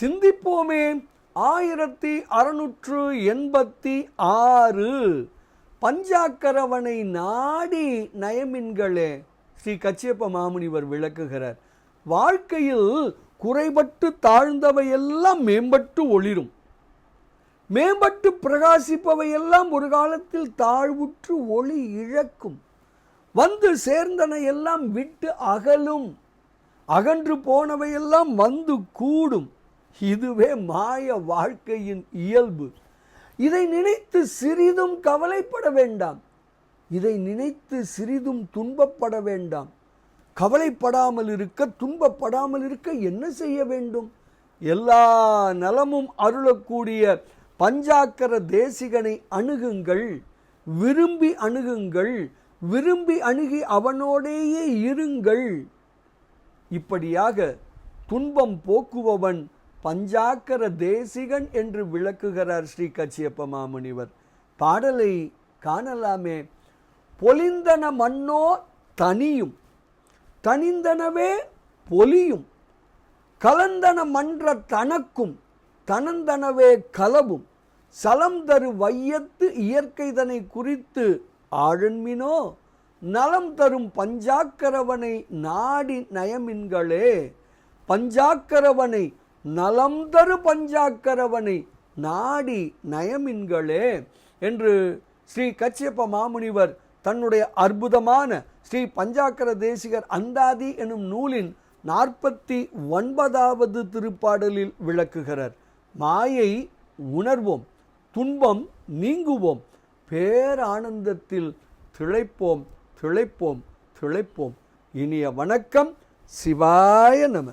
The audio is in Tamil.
சிந்திப்போமே. ஆயிரத்தி அறுநூற்று எண்பத்தி ஆறு. பஞ்சாக்கரவனை நாடி நயமின்களே. ஸ்ரீ கச்சியப்ப மாமுனிவர் விளக்குகிறார். வாழ்க்கையில் குறைபட்டு தாழ்ந்தவையெல்லாம் மேம்பட்டு ஒளிரும். மேம்பட்டு பிரகாசிப்பவையெல்லாம் ஒரு காலத்தில் தாழ்வுற்று ஒளி இழக்கும். வந்து சேர்ந்தன எல்லாம் விட்டு அகலும். அகன்று போனவையெல்லாம் வந்து கூடும். இதுவே மாய வாழ்க்கையின் இயல்பு. இதை நினைத்து சிறிதும் கவலைப்பட வேண்டாம். இதை நினைத்து சிறிதும் துன்பப்பட வேண்டாம். கவலைப்படாமல் இருக்க துன்பப்படாமல் இருக்க என்ன செய்ய வேண்டும்? எல்லா நலமும் அருளக்கூடிய பஞ்சாக்கர தேசிகனை அணுகுங்கள். விரும்பி அணுகுங்கள். விரும்பி அணுகி அவனோடேயே இருங்கள். இப்படியாக துன்பம் போக்குபவன் பஞ்சாக்கர தேசிகன் என்று விளக்குகிறார் ஸ்ரீ கச்சியப்ப மாமுனிவர். பாடலை காணலாமே. பொலிந்தன மண்ணோ தனியும் தனிந்தனவே பொலியும் கலந்தன மன்ற தனக்கும் தனந்தனவே கலவும் சலம் தரு வையத்து இயற்கைதனை குறித்து ஆழன்மினோ நலம் தரும் பஞ்சாக்கரவனை நாடி நயமின்களே. பஞ்சாக்கரவனை நலம் தரு பஞ்சாக்கரவனை நாடி நயமின்களே என்று ஸ்ரீ கச்சியப்ப மாமுனிவர் தன்னுடைய அற்புதமான ஸ்ரீ பஞ்சாக்கர தேசிகர் அந்தாதி எனும் நூலின் நாற்பத்தி ஒன்பதாவது திருப்பாடலில் விளக்குகிறார். மாயை உணர்வோம் துன்பம் நீங்குவோம் பேரானந்தத்தில் திளைப்போம் திளைப்போம் திளைப்போம். இனிய வணக்கம் சிவாய நம.